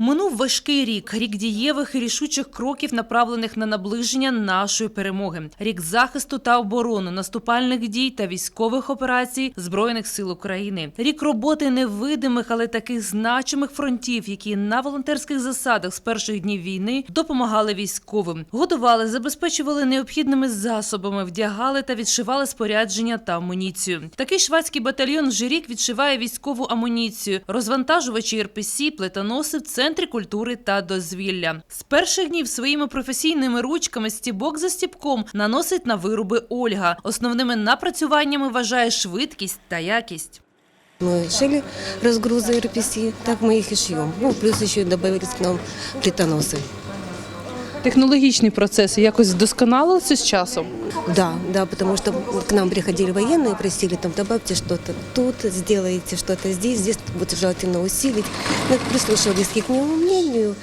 Минув важкий рік, рік дієвих і рішучих кроків, направлених на наближення нашої перемоги, рік захисту та оборони, наступальних дій та військових операцій збройних сил України, рік роботи невидимих, але таких значимих фронтів, які на волонтерських засадах з перших днів війни допомагали військовим, годували, забезпечували необхідними засобами, вдягали та відшивали спорядження та амуніцію. Такий швадський батальйон вже рік відшиває військову амуніцію, розвантажувачі РПС, плитоноси в центрі культури та дозвілля. З перших днів своїми професійними ручками стібок за стібком наносить на вироби Ольга. Основними напрацюваннями вважає швидкість та якість. Мы шили разгрузы РПС, так мы их и шьем. Ну, плюс еще добавились к нам плитоносы. Технологічні процеси якось вдосконалилися з часом. Да, да, потому что к нам приходили военные, просили там добавьте что-то тут, сделайте что-то здесь, здесь вот желательно усилить. Мы прислушивались к их мнению,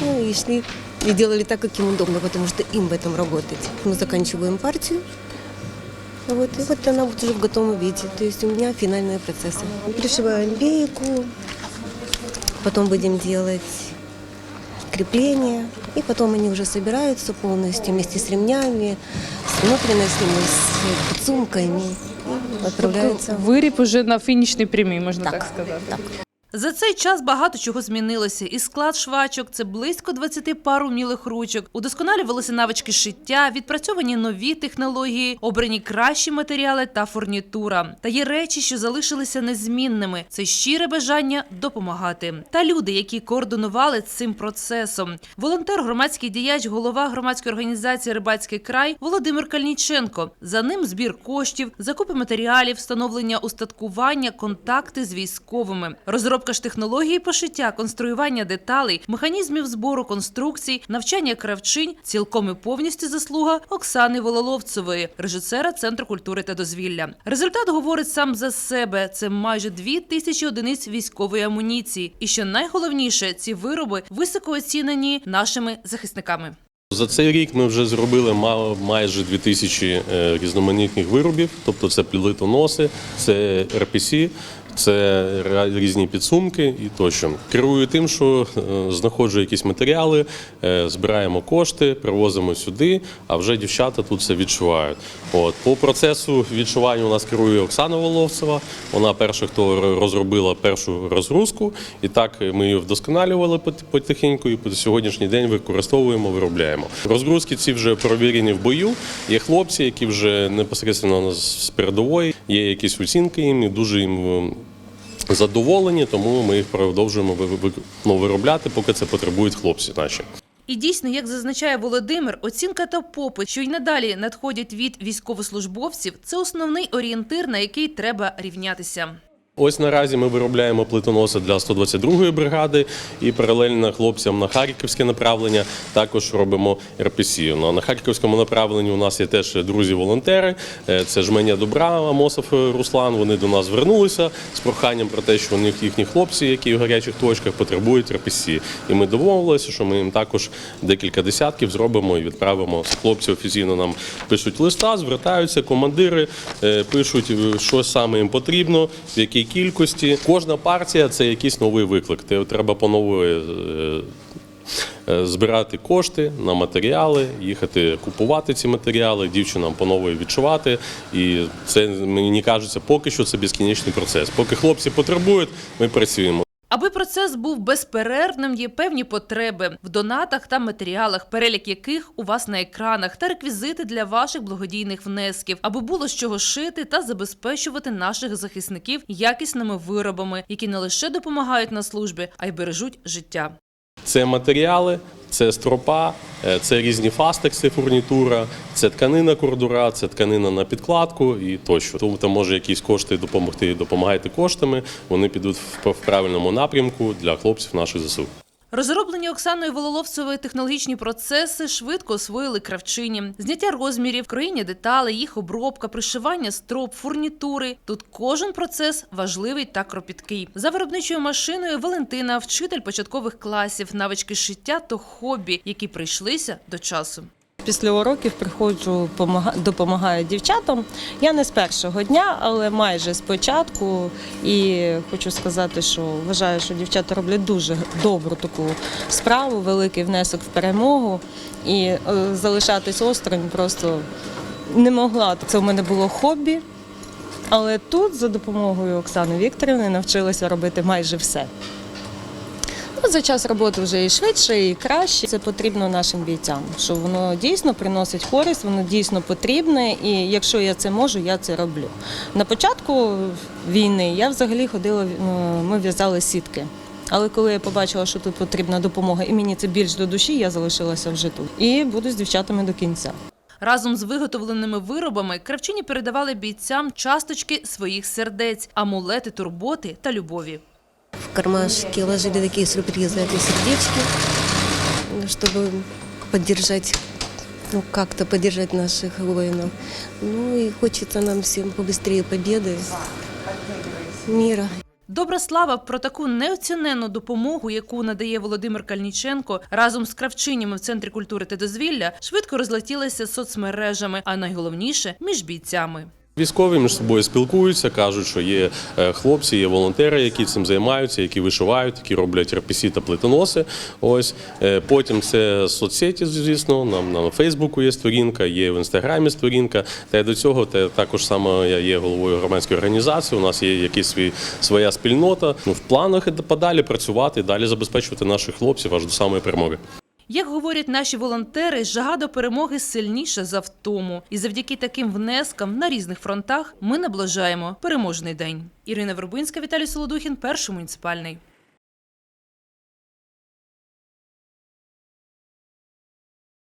ну и шли и делали так, как им удобно, потому что им в этом работать. Мы заканчиваем партию, вот, и вот она вот уже в готовом виде. То есть у меня финальные процессы. Мы Пришиваем бейку, потом будем делать крепления, и потом они уже собираются полностью вместе с ремнями, с внутренностями, с подсумками и отправляются. Виріб уже на фінішній прямій, можна так, Так, сказати. так. За цей час багато чого змінилося. І склад швачок це близько 20 пар умілих ручок. Удосконалювалися навички шиття, відпрацьовані нові технології, обрані кращі матеріали та фурнітура. Та є речі, що залишилися незмінними. Це щире бажання допомагати. Та люди, які координували цим процесом. Волонтер, громадський діяч, голова громадської організації Рибацький край Володимир Кальніченко. За ним збір коштів, закупи матеріалів, встановлення устаткування, контакти з військовими, розробка ж технології пошиття, конструювання деталей, механізмів збору конструкцій, навчання кравчинь цілком і повністю заслуга Оксани Вололовцевої, режисера Центру культури та дозвілля. Результат говорить сам за себе. Це майже дві тисячі одиниць військової амуніції. І що найголовніше, ці вироби високо оцінені нашими захисниками. За цей рік ми вже зробили ма- майже 2000 е, різноманітних виробів, тобто це плитоноси, це РПС, це різні підсумки і тощо. Керую тим, що е, знаходжу якісь матеріали, е, збираємо кошти, привозимо сюди, а вже дівчата тут все відшивають. От по процесу відшивання у нас керує Оксана Воловцева. Вона перша, хто розробила першу розгрузку, і так ми її вдосконалювали потихеньку, і по сьогоднішній день використовуємо, виробляємо. Розгрузки ці вже провірені в бою. Є хлопці, які вже непосередньо з передової, є якісь оцінки їм, і дуже їм. Задоволені, тому ми їх продовжуємо ну, виробляти, поки це потребують хлопці наші. І дійсно, як зазначає Володимир, оцінка та попит, що й надалі надходять від військовослужбовців, це основний орієнтир, на який треба рівнятися. Ось наразі ми виробляємо плитоноси для 122-ї бригади і паралельно хлопцям на харківське направлення також робимо РПС. Ну, на харківському направленні у нас є теж друзі-волонтери. Е, Це Жменя Добра, Амосов Руслан. Вони до нас звернулися з проханням про те, що у них їхні хлопці, які в гарячих точках потребують РПС. І ми домовилися, що ми їм також декілька десятків зробимо і відправимо. Хлопці офіційно нам пишуть листа, звертаються, командири е, пишуть, е, що саме їм потрібно, в якій кількості. Кожна партія це якийсь новий виклик. Треба по нової. е, Збирати кошти на матеріали, їхати купувати ці матеріали, дівчинам по нової відчувати. І це мені кажеться, поки що це безкінечний процес. Поки хлопці потребують, ми працюємо. Аби процес був безперервним, є певні потреби в донатах та матеріалах, перелік яких у вас на екранах, та реквізити для ваших благодійних внесків, аби було з чого шити та забезпечувати наших захисників якісними виробами, які не лише допомагають на службі, а й бережуть життя. Це матеріали, це стропа, е, це різні фастекси, фурнітура, це тканина кордура, це тканина на підкладку і тощо. Тому там може якісь кошти допомогти, допомагайте коштами. Вони підуть в правильному напрямку для хлопців наших ЗСУ. Розроблені Оксаною Вололовцевою технологічні процеси швидко освоїли кравчині. Зняття розмірів, кроїння деталей, їх обробка, пришивання строп, фурнітури. Тут кожен процес важливий та кропіткий. За виробничою машиною Валентина, вчитель початкових класів, навички шиття то хобі, які прийшлися до часу. Після уроків приходжу, допомагаю дівчатам. Я не з першого дня, але майже з початку. І хочу сказати, що вважаю, що дівчата роблять дуже добру таку справу, великий внесок в перемогу. І е, залишатись осторонь просто не могла. Це в мене було хобі. Але тут за допомогою Оксани Вікторівни навчилася робити майже все. Ну, за час роботи вже і швидше, і краще. Це потрібно нашим бійцям, що воно дійсно приносить користь, воно дійсно потрібне, і якщо я це можу, я це роблю. На початку війни я взагалі ходила, е, ми в'язали сітки. Але коли я побачила, що тут потрібна допомога, і мені це більш до душі, я залишилася вже тут. І буду з дівчатами до кінця. Разом з виготовленими виробами кравчині передавали бійцям часточки своїх сердець, амулети турботи та любові В кармашки ложили такие сюрпризы, это сердечки, чтобы поддержать, ну как-то поддержать наших воинов. Ну и хочется нам всем побыстрее победы, мира. Добра слава про таку неоціненну допомогу, яку надає Володимир Кальніченко разом з кравчинями в центрі культури та дозвілля, швидко розлетілася соцмережами, а найголовніше між бійцями. Військові між собою спілкуються, кажуть, що є е, хлопці, є волонтери, які цим займаються, які вишивають, які роблять РПС та плитоноси. Ось Е, потім це соцсеті, звісно. Нам на Фейсбуку є сторінка, є в інстаграмі сторінка. Та й до цього те також саме я є головою громадської організації. У нас є якась свій своя спільнота. Ну в планах і подалі працювати, далі забезпечувати наших хлопців аж до самої перемоги. Як говорять наші волонтери, жага до перемоги сильніша за втому. І завдяки таким внескам на різних фронтах ми наближаємо переможний день. Ірина Вербинська, Віталій Солодухін, перший муніципальний.